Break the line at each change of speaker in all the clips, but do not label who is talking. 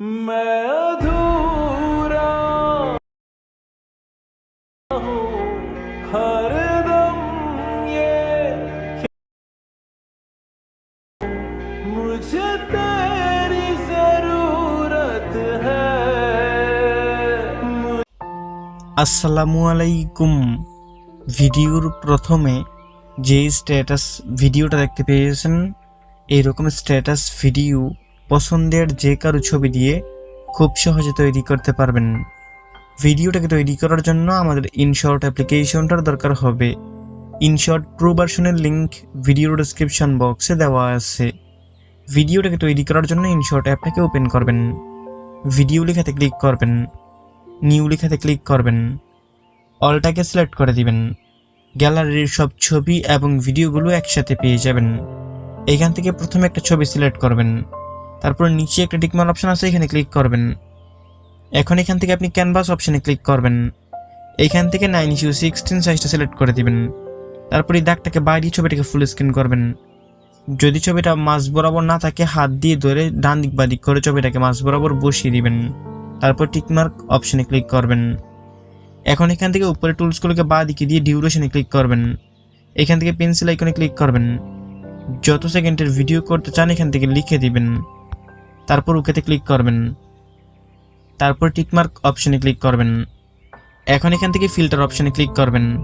मैं अधूरा हूँ हर दम ये मुझे तेरी जरूरत है
আসসালামু আলাইকুম ভিডিওর প্রথমে যে স্ট্যাটাস ভিডিওটা দেখতে পেয়েছেন এইরকম স্ট্যাটাস ভিডিও পছন্দের যে কারও ছবি দিয়ে খুব সহজে তৈরি করতে পারবেন। ভিডিওটাকে তৈরি করার জন্য আমাদের ইনশর্ট অ্যাপ্লিকেশনটার দরকার হবে। ইনশর্ট প্রো ভার্সনের লিঙ্ক ভিডিও ডিসক্রিপশন বক্সে দেওয়া আছে। ভিডিওটাকে তৈরি করার জন্য ইনশর্ট অ্যাপটাকে ওপেন করবেন। ভিডিও লেখাতে ক্লিক করবেন। নিউ লেখাতে ক্লিক করবেন। অলটাকে সিলেক্ট করে দিবেন। গ্যালারির সব ছবি এবং ভিডিওগুলো একসাথে পেয়ে যাবেন। এখান থেকে প্রথমে একটা ছবি সিলেক্ট করবেন। তারপর নিচে একটা টিকমার অপশন আছে, এখানে ক্লিক করবেন। এখন এখান থেকে আপনি ক্যানভাস অপশনে ক্লিক করবেন। এখান থেকে নাইন ইস্যু সিক্সটিন সাইজটা সিলেক্ট করে দিবেন। তারপর এই দাগটাকে বাইরে ছবিটাকে ফুল স্ক্রিন করবেন। যদি ছবিটা মাঝ বরাবর না থাকে, হাত দিয়ে ধরে ডান দিক বা দিক করে ছবিটাকে মাঝ বরাবর বসিয়ে দিবেন। তারপর টিকমার্ক অপশনে ক্লিক করবেন। এখন এখান থেকে উপরে টুলসগুলোকে বা দিকে দিয়ে ডিউরেশনে ক্লিক করবেন। এখান থেকে পেন্সিল আইকনে ক্লিক করবেন। যত সেকেন্ডের ভিডিও করতে চান, এখান থেকে লিখে দিবেন। তারপর ওকেতে ক্লিক করবেন। তারপর টিকমার্ক অপশনে ক্লিক করবেন। এখন এখান থেকে ফিল্টার অপশনে ক্লিক করবেন।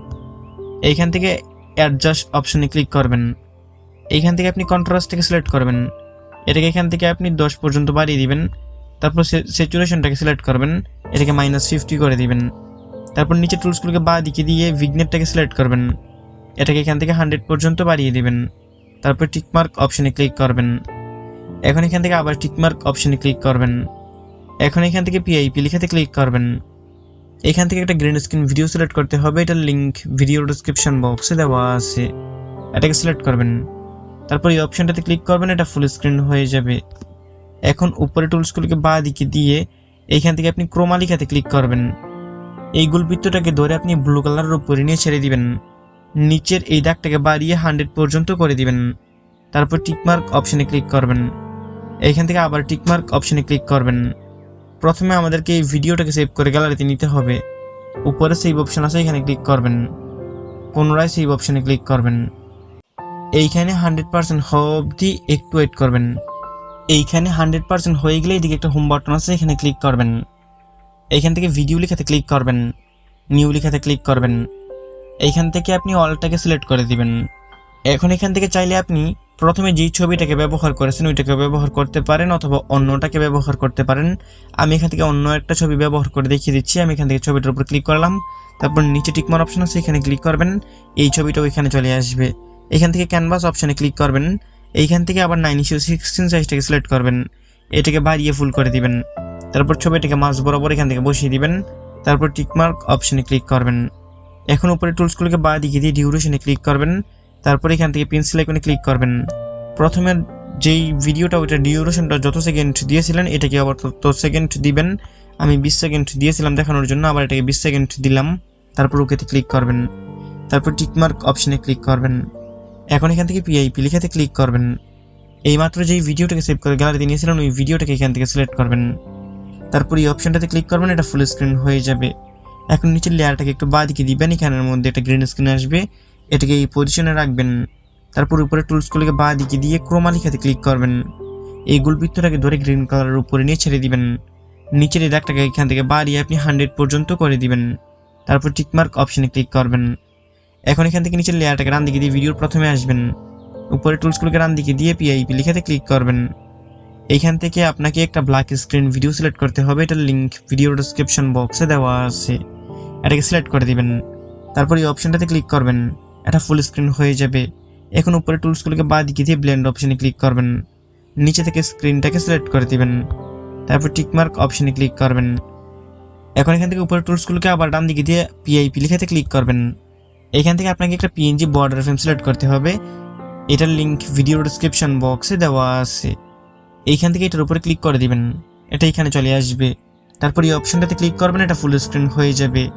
এইখান থেকে অ্যাডজাস্ট অপশনে ক্লিক করবেন। এইখান থেকে আপনি কন্ট্রাস্টটাকে সিলেক্ট করবেন। এটাকে এখান থেকে আপনি দশ পর্যন্ত বাড়িয়ে দিবেন। তারপর স্যাচুরেশনটাকে সিলেক্ট করবেন। এটাকে মাইনাস ফিফটি করে দিবেন। তারপর নিচে টুলসগুলোকে বা দিকে দিয়ে ভিগনেটটাকে সিলেক্ট করবেন। এটাকে এখান থেকে হান্ড্রেড পর্যন্ত বাড়িয়ে দিবেন। তারপর টিকমার্ক অপশনে ক্লিক করবেন। এখন এখান থেকে আবার টিকমার্ক অপশনে ক্লিক করবেন। এখন এখান থেকে পিআইপি লেখাতে ক্লিক করবেন। এখান থেকে একটা গ্রিন স্ক্রিন ভিডিও সিলেক্ট করতে হবে। এটার লিঙ্ক ভিডিও ডিসক্রিপশন বক্সে দেওয়া আছে। এটাকে সিলেক্ট করবেন। তারপর এই অপশনটাতে ক্লিক করবেন। এটা ফুল স্ক্রিন হয়ে যাবে। এখন উপরে টুলসগুলোকে বা দিকে দিয়ে এইখান থেকে আপনি ক্রোমা লিখাতে ক্লিক করবেন। এই গুলবৃত্তটাকে ধরে আপনি ব্লু কালারের উপরে নিয়ে ছেড়ে দিবেন। নিচের এই দাগটাকে বাড়িয়ে হান্ড্রেড পর্যন্ত করে দিবেন। তারপর টিকমার্ক অপশনে ক্লিক করবেন। এইখান থেকে আবার টিকমার্ক অপশনে ক্লিক করবেন। প্রথমে আমাদেরকে এই ভিডিওটাকে সেভ করে গ্যালারিতে নিতে হবে। উপরে সেভ অপশন আছে, এখানে ক্লিক করবেন। পুনরায় সেভ অপশনে ক্লিক করবেন। এইখানে হান্ড্রেড পার্সেন্ট হওয়া অবধি একটু ওয়েট করবেন। এইখানে হান্ড্রেড পার্সেন্ট হয়ে গেলে এদিকে একটা হোম বাটন আছে, এখানে ক্লিক করবেন। এইখান থেকে ভিডিও লেখাতে ক্লিক করবেন। নিউ লেখাতে ক্লিক করবেন। এইখান থেকে আপনি অলটাকে সিলেক্ট করে দিবেন। এখন এখান থেকে চাইলে আপনি প্রথমে যেই ছবিটাকে ব্যবহার করেছেন, ওইটাকে ব্যবহার করতে পারেন অথবা অন্যটাকে ব্যবহার করতে পারেন। আমি এখান থেকে অন্য একটা ছবি ব্যবহার করে দেখিয়ে দিচ্ছি। আমি এখান থেকে ছবিটার উপর ক্লিক করলাম। তারপর নিচে টিকমার অপশন আছে, এখানে ক্লিক করবেন। এই ছবিটাও এখানে চলে আসবে। এখান থেকে ক্যানভাস অপশানে ক্লিক করবেন। এইখান থেকে আবার নাইন ইস্যু সিক্সটিন সাইজটাকে সিলেক্ট করবেন। এটাকে বাড়িয়ে ফুল করে দিবেন। তারপর ছবিটাকে মাছ বরাবর এখান থেকে বসিয়ে দিবেন। তারপর টিকমার্ক অপশানে ক্লিক করবেন। এখন উপরে টুলসগুলোকে বা দিকে দিয়ে ডিউরেশনে ক্লিক করবেন। তারপর এখান থেকে পেন্সিল আইকনে ক্লিক করবেন। প্রথমে যেই ভিডিওটা ওইটা ডিউরেশনটা যত সেকেন্ড দিয়েছিলেন, এটাকে আবার তত সেকেন্ড দিবেন। আমি বিশ সেকেন্ড দিয়েছিলাম দেখানোর জন্য, আবার এটাকে বিশ সেকেন্ড দিলাম। তারপর ওকেতে ক্লিক করবেন। তারপর টিকমার্ক অপশনে ক্লিক করবেন। এখন এখান থেকে পিআইপি লেখাতে ক্লিক করবেন। এইমাত্র যেই ভিডিওটাকে সেভ করে গ্যালারিতে নিয়েছিলেন, ওই ভিডিওটাকে এখান থেকে সিলেক্ট করবেন। তারপর এই অপশনটাতে ক্লিক করবেন, এটা ফুল স্ক্রিন হয়ে যাবে। এখন নিচের লেয়ারটাকে একটু বাঁ দিকে দিবেন, এখানের মধ্যে একটা গ্রিন স্ক্রিন আসবে। এটাকে এই পজিশনে রাখবেন। তারপর উপরে টুলসগুলোকে বাঁ দিকে দিয়ে ক্রোমা লিখাতে ক্লিক করবেন। এই গুলবৃত্তটাকে ধরে গ্রিন কালারের উপরে নিয়ে ছেড়ে দিবেন। নিচের এই এখান থেকে বাড়িয়ে আপনি হান্ড্রেড পর্যন্ত করে দিবেন। তারপর টিকমার্ক অপশানে ক্লিক করবেন। এখন এখান থেকে নিচের লেয়ারটাকে রান দিকে দিয়ে ভিডিওর প্রথমে আসবেন। উপরে টুলসগুলোকে রান দিকে দিয়ে পিআইপি লিখাতে ক্লিক করবেন। এইখান থেকে আপনাকে একটা ব্ল্যাক স্ক্রিন ভিডিও সিলেক্ট করতে হবে। এটার লিঙ্ক ভিডিও ডিসক্রিপশন বক্সে দেওয়া আছে। এটাকে সিলেক্ট করে দিবেন। তারপর এই অপশনটাতে ক্লিক করবেন। এটা ফুল স্ক্রিন হয়ে যাবে। এখন উপরে টুলসগুলোকে বাদ দিকে দিয়ে ব্লেন্ড অপশনে ক্লিক করবেন। নিচে থেকে স্ক্রিনটাকে সিলেক্ট করে দিবেন। তারপর টিকমার্ক অপশনে ক্লিক করবেন। এখন এখান থেকে উপরে টুলসগুলোকে আবার ডান দিকে দিয়ে পিআইপি লিখাতে ক্লিক করবেন। এখান থেকে আপনাকে একটা পিএনজি বর্ডার ফ্রেম সিলেক্ট করতে হবে। এটার লিঙ্ক ভিডিও ডিসক্রিপশন বক্সে দেওয়া আছে। এইখান থেকে এটার উপরে ক্লিক করে দিবেন। এটা এখানে চলে আসবে। তারপর এই অপশনটাতে ক্লিক করবেন, এটা ফুল স্ক্রিন হয়ে যাবে।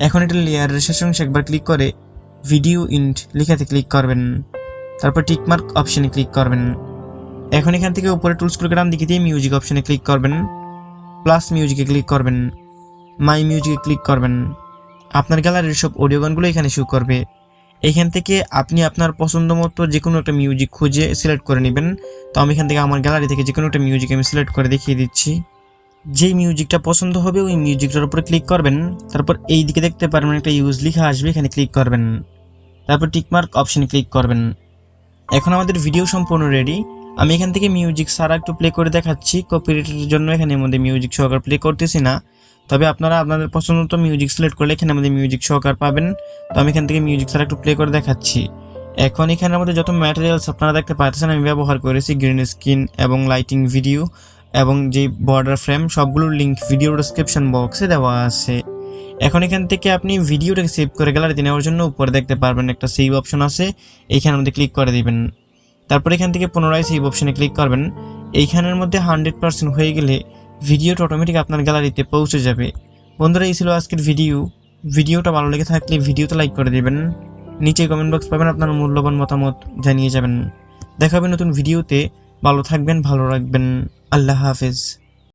এখন এটা লেয়ারের শেষ অংশে একবার ক্লিক করে ভিডিও ইন্ট লেখাতে ক্লিক করবেন। তারপর টিকমার্ক অপশানে ক্লিক করবেন। এখন এখান থেকে উপরে টুলসগুলোকে ডান দিকে দিয়ে মিউজিক অপশানে ক্লিক করবেন। প্লাস মিউজিকে ক্লিক করবেন। মাই মিউজিকে ক্লিক করবেন। আপনার গ্যালারির সব অডিও গানগুলো এখানে শো করবে। এখান থেকে আপনি আপনার পছন্দ মতো যে কোনো একটা মিউজিক খুঁজে সিলেক্ট করে নেবেন। তো আমি এখান থেকে আমার গ্যালারি থেকে যে কোনো একটা মিউজিক আমি সিলেক্ট করে দেখিয়ে দিচ্ছি। যেই মিউজিকটা পছন্দ হবে ওই মিউজিকটার উপরে ক্লিক করবেন। তারপর এই দিকে দেখতে পারবেন একটা ইউজ লিখা আসবে, এখানে ক্লিক করবেন। তারপর টিকমার্ক অপশনে ক্লিক করবেন। এখন আমাদের ভিডিও সম্পূর্ণ রেডি আমি এখান থেকে মিউজিক সারা একটু প্লে করে দেখাচ্ছি। কপিরাইটের জন্য এখানে মধ্যে মিউজিক সহকার প্লে করতেছি না। তবে আপনারা আপনাদের পছন্দ মতো মিউজিক সিলেক্ট করলে এখানে আমাদের মিউজিক সহকার পাবেন। তো আমি এখান থেকে মিউজিক সারা একটু প্লে করে দেখাচ্ছি। এখন এখানের মধ্যে যত ম্যাটেরিয়ালস আপনারা দেখতে পাচ্ছেন আমি ব্যবহার করেছি গ্রিন স্ক্রিন এবং লাইটিং ভিডিও এবং যে বর্ডার ফ্রেম সবগুলোর লিঙ্ক ভিডিও ডেসক্রিপশন বক্সে দেওয়া আছে। এখন এখান থেকে আপনি ভিডিওটাকে সেভ করে গ্যালারিতে নেওয়ার জন্য উপরে দেখতে পারবেন একটা সেভ অপশন আছে। এইখানের মধ্যে ক্লিক করে দিবেন। তারপর এখান থেকে পুনরায় সেভ অপশনে ক্লিক করবেন। এইখানের মধ্যে হান্ড্রেড পার্সেন্ট হয়ে গেলে ভিডিওটা অটোমেটিক আপনার গ্যালারিতে পৌঁছে যাবে। বন্ধুরা, এই ছিল আজকের ভিডিও ভিডিওটা ভালো লেগে থাকলে ভিডিওতে লাইক করে দেবেন। নিচে কমেন্ট বক্স পাবেন আপনার মূল্যবান মতামত জানিয়ে যাবেন। দেখা হবে নতুন ভিডিওতে ভালো থাকবেন, ভালো রাখবেন। আল্লাহ হাফেজ।